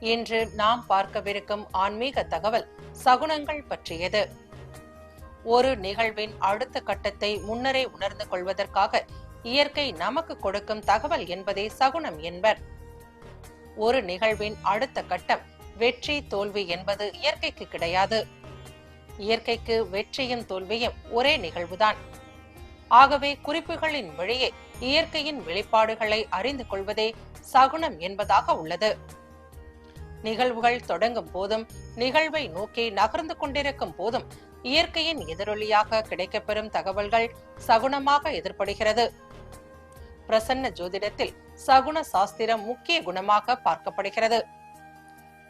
இன்று நாம் பார்க்கவிருக்கும் ஆன்மீக தகவல் சகுனங்கள் பற்றியது. ஒரு நிகழ்வின் அடுத்த கட்டத்தை முன்னரே உணர்ந்து கொள்வதற்காக இயற்கை நமக்கு கொடுக்கும் தகவல் என்பதே சகுனம் என்பர். ஒரு நிகழ்வின் அடுத்த கட்டம் வெற்றி தோல்வி என்பது இயற்கைக்கு கிடையாது. இயற்கைக்கு வெற்றியும் தோல்வியும் ஒரே நிகழ்வுதான். ஆகவே குறிப்புகளின் வழியே இயற்கையின் வெளிப்பாடுகளை அறிந்து கொள்வதே சகுனம் என்பதாக உள்ளது. நிகழ்வுகள் தொடங்கும் போதும் நிகழ்வை நோக்கி நகர்ந்து கொண்டிருக்கும் போதும் இயற்கையின் எதிரொலியாக கிடைக்கப்பெறும் தகவல்கள் சகுனமாக எதிர்படுகிறது. பிரசன்ன ஜோதிடத்தில் சகுன சாஸ்திரம் முக்கிய குணமாக பார்க்கப்படுகிறது.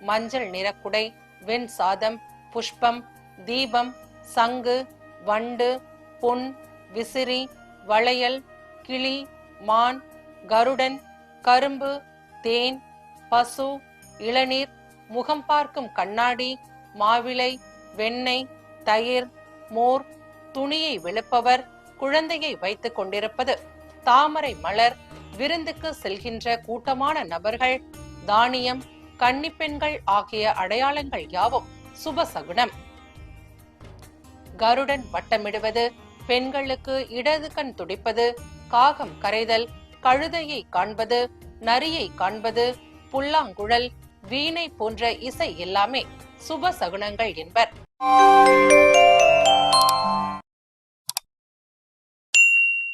மஞ்சள் நிறக்குடை வெண் சாதம் புஷ்பம் தீபம் சங்கு வண்டு பொன் விசிறி வளையல் கிளி மான் கருடன் கரும்பு தேன் பசு இளநீர் முகம் பார்க்கும் கண்ணாடி மாவிளை வெண்ணெய் தயிர் மோர் துணியை வெளுப்பவர் குழந்தையை வைத்துக் கொண்டிருப்பது. தாமரை மலர் விருந்துக்கு செல்கின்ற கூட்டமான நபர்கள் தானியம் கன்னிப்பெண்கள் ஆகிய அடையாளங்கள் யாவும் சுபசகுனம் கருடன் வட்டமிடுவது பெண்களுக்கு இடது கண் துடிப்பது காகம் கரைதல் கழுதையை காண்பது நரியை காண்பது புல்லாங்குழல் வீணை போன்ற இசை எல்லாமே சுப சகுனங்கள் என்பர்.